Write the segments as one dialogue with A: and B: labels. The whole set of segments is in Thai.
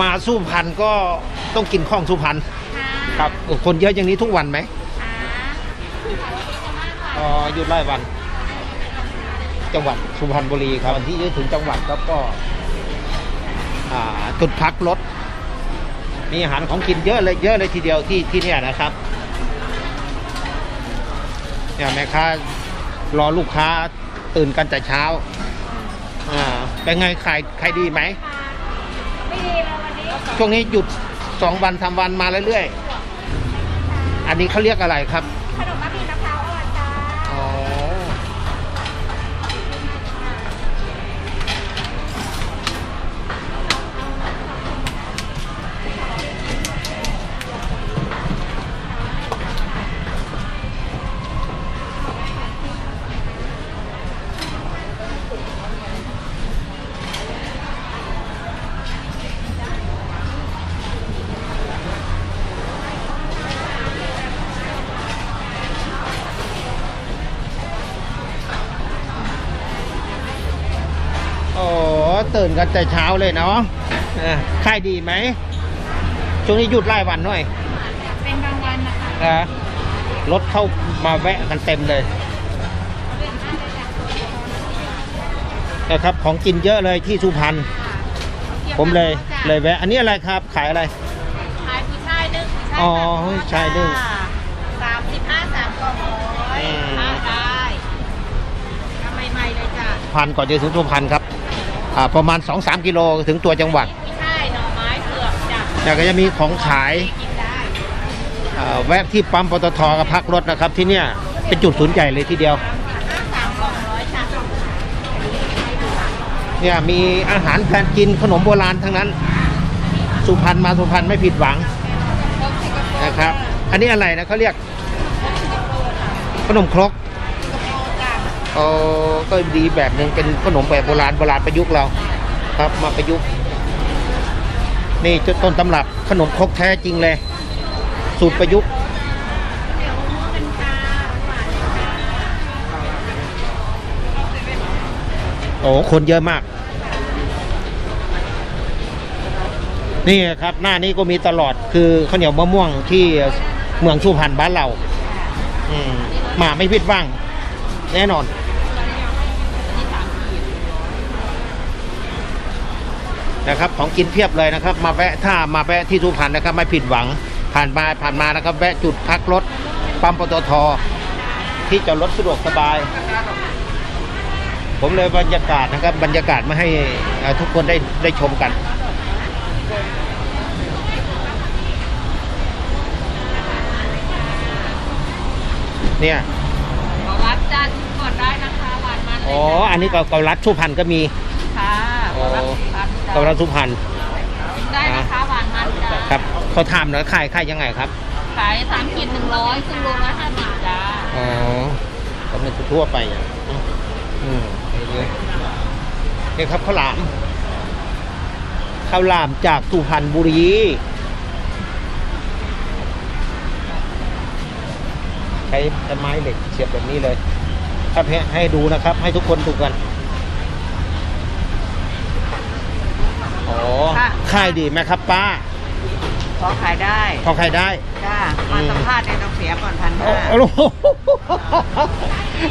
A: มาสุพรรณก็ต้องกินข้องสุพรรณครับคนเยอะอย่างนี้ทุกวันไหมอ๋อหยุดไล่วัน จังหวัดสุพรรณบุรีครับวันที่จะถึงจังหวัดครับก็อ่าจุดพักรถ มีอาหารของกินเยอะเลยเยอะเลยทีเดียวที่ที่เนี่ยนะครับเนี่ยแม่ค้ารอลูกค้าตื่นกันแต่เช้า อ่าเป็นไงขายขายดีไหม
B: ไม่ดีแล้ววันนี้
A: ช่วงนี้หยุดสองวันทำวันมาเรื่อยๆ อันนี้เขาเรียกอะไรครับ ตื่นกันแต่เช้าเลยเนาะเออขายดีไหม ช่วงนี้หยุดไล่วันหน่อย
B: เป็นบางวันนะคะ
A: รถเข้ามาแวะกันเต็มเลยนะครับ ของกินเยอะเลยที่สุพรรณ ผมเลยเลยแวะ อันนี้อะไรครับ ขายอะไร
B: ขายกุ้ช่ายนึ่งกุ้ช่าย
A: อ๋อช่ายนึ่ง
B: สามสิบห้าสามกล่องร้อย
A: อืม
B: ห้าได้ทำใหม่ๆเลยจ้ะ
A: พันก่อนจะถึงสุพรรณครับ ประมาณ 2-3 กิโลถึงตัวจังหวัด
B: กุ้ยช่ายหน่อไม้เผือกจ้ะ
A: แล้วก็จะมีของขาย
B: กินได้
A: อ่าแวะที่ปั๊มปตทกับพักรถนะครับที่เนี่ยเป็นจุดศูนย์ใหญ่เลยทีเดียว
B: ห้าสามกล่องร้อยจ้ะ
A: เนี่ยมีอาหารการกินขนมโบราณทั้งนั้น สุพรรณมาสุพรรณไม่ผิดหวังนะครับ อันนี้อะไรนะเขาเรียกขนมครก เออก็ดีแบบหนึ่งเป็นขนมแบบโบราณโบราณประยุกต์เรา ครับมาประยุกต์ นี่จุดต้นตำรับขนมครกแท้จริงเลย สูตรประยุกต์โอ้คนเยอะมาก นี่ครับหน้านี้ก็มีตลอดคือข้าวเหนียวมะม่วงที่เมืองสุพรรณบ้านเรา อืมมาไม่ผิดว่าง แน่นอน นะครับ ของกินเพียบเลยนะครับ มาแวะถ้ามาแวะที่สุพรรณนะครับ ไม่ผิดหวังผ่านมาผ่านมานะครับ แวะจุดพักรถปั๊มปตทที่จอดรถสะดวกสบาย ผมเลยบรรยากาศนะครับ บรรยากาศมาให้เอ่อทุกคนได้ได้ชมกันเนี่ย
B: ขอรับจ้าก่อนได้นะคะหวานมันเลย
A: อ๋อ
B: จ้ะ
A: อันนี้เกาเกาลัดสุพรรณก็มี
B: ค่ะ ขอรับรับจ้ะ
A: เกาลัดสุพรรณ
B: ได้นะคะหวานมันจ้า
A: ครับเขาถามหน่อยขายขายยังไงครับ
B: ขายสามขีดหนึ่งร้อยครึ่งโลร้อยห้าสิบจ้า
A: อ๋อก็เป็นทั่วไปอะอืมอืมนี่นี่ครับข้าวหลามข้าวหลามจากสุพรรณบุรีใช้ใช้ไม้เหล็กเสียบแบบนี้เลย ครับให้ให้ดูนะครับ ให้ทุกคนดูกัน อ๋อขายดีไหมครับป้า
C: พอขายได้
A: พอขายได้
C: จ้ามาสัมภาษณ์เนี่ยต้องเสียก่อนพัน
A: โอ้
C: ห้า
A: โห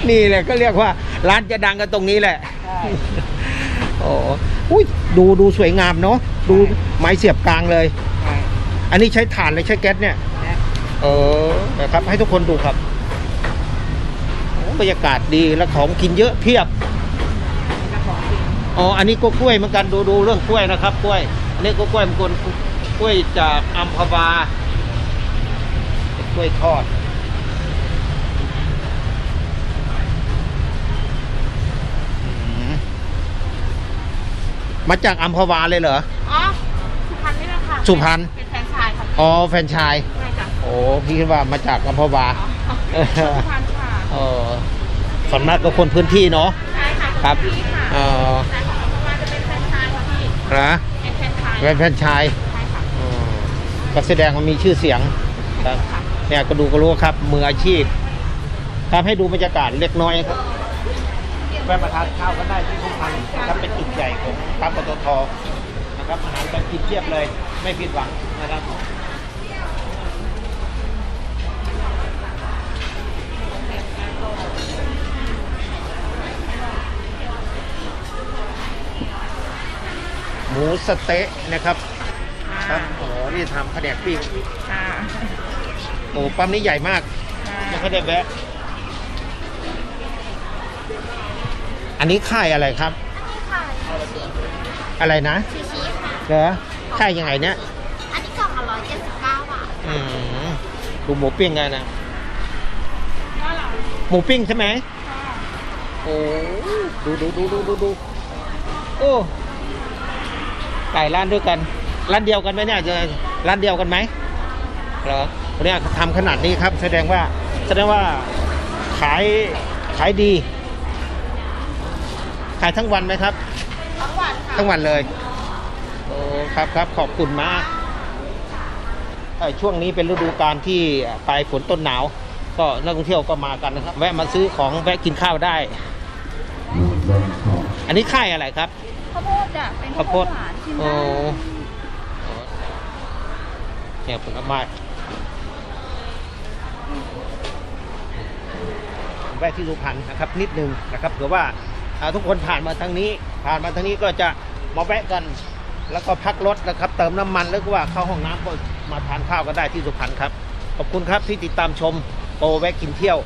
A: นี่แหละก็เรียกว่าร้านจะดังกันตรงนี้แหละ
C: ใช่
A: โอ้อุ้ยดูดูสวยงามเนาะดูไม้เสียบกลางเลย
C: ใช่
A: อันนี้ใช้ถ่านเลยใช้แก๊สเนี่ย
C: และ
A: เออนะครับให้ทุกคนดูครับโอ้บรรยากาศดีแล้วของกินเยอะเพียบ
C: กระป๋องจริง
A: อ๋อ อันนี้ก็กล้วยเหมือนกันดูดูเรื่องกล้วยนะครับกล้วย อันนี้ก็กล้วยเหมือนกันกล้วยจากอัมพวาเป็นกล้วยทอดอืมมาจากอัมพวาเลยเหรอ
B: อ๋อ สุพรรณนี่แหละค่ะ
A: สุพรรณ
B: เป็นแฟรนไชายค่ะ
A: อ๋อ แฟรนไชาย
B: ใช่จ้ะ
A: โอ้ พี่คิดว่ามาจากอัมพวา
B: อ๋อสุพรรณค่ะ
A: เออส่วนมากก็คนพื้นที่เนาะ
B: ใช่ค่ะ
A: ครับ
B: พี่ค่ะ
A: เออ
B: นะเป็นแฟรนไชาย
A: เป็นแฟรนไชาย
B: ใช่ค่ะ
A: อืมก็แสดงว่ามีชื่อเสียงครับ
B: ค่ะ
A: เนี่ยก็ดูก็รู้ครับมืออาชีพครับให้ดูบรรยากาศเล็กน้อยครับแวะมาทานข้าวกันได้ที่ทุกพันครับเป็นจุดใหญ่ของปั๊มปตทนะครับอาหารการกินเทียบเลยไม่ผิดหวังนะครับ มูสะเต๊ะนะครับครับโอ้โหนี่ทำแผนกปิ้ง
B: ค่ะ
A: โอ้ปั๊มนี้ใหญ่มากยังไม่ได้แวะอันนี้ค่ายอะไรครับ อะไรนะ
D: ชีชีค่ะ
A: เหรอค่ายยังไงเนี่ย
D: อันนี้กล่องละร้อยเจ็ดสิบเก้าบาท
A: อืมดูหมูปิ้งกันนะหมูปิ้งใช่ไหมโอ้ดูดูดูดูดูดูโอ้ ไก่ร้านด้วยกัน ร้านเดียวกันไหมเนี่ยจะร้านเดียวกันไหมเหรอเนี่ยทำขนาดนี้ครับ แสดงว่าแสดงว่าขายขายดี ขายทั้งวันไหมครับ
D: ทั้งวันค่ะ
A: ทั้งวันเลยโอ้ครับครับขอบคุณมากเอ่อช่วงนี้เป็นฤดูการที่ปลายฝนต้นหนาว ก็นักท่องเที่ยวก็มากันนะครับ แวะมาซื้อของแวะกินข้าวได้ อันนี้ค่ายอะไรครับ
B: ข้าวโพดจ้ะเป็น
A: ข้าวโพด
B: หวานชิม
A: โอ้
B: ได้
A: เนี่ยผลไม้แวะที่สุพรรณนะครับ นิดนึงนะครับเผื่อว่าอ่าทุกคนผ่านมาทางนี้ ผ่านมาทางนี้ก็จะมาแวะกัน แล้วก็พักรถนะครับ เติมน้ำมันหรือว่าเข้าห้องน้ำก็มาทานข้าวก็ได้ที่สุพรรณครับ ขอบคุณครับที่ติดตามชมโปรแวะกินเที่ยว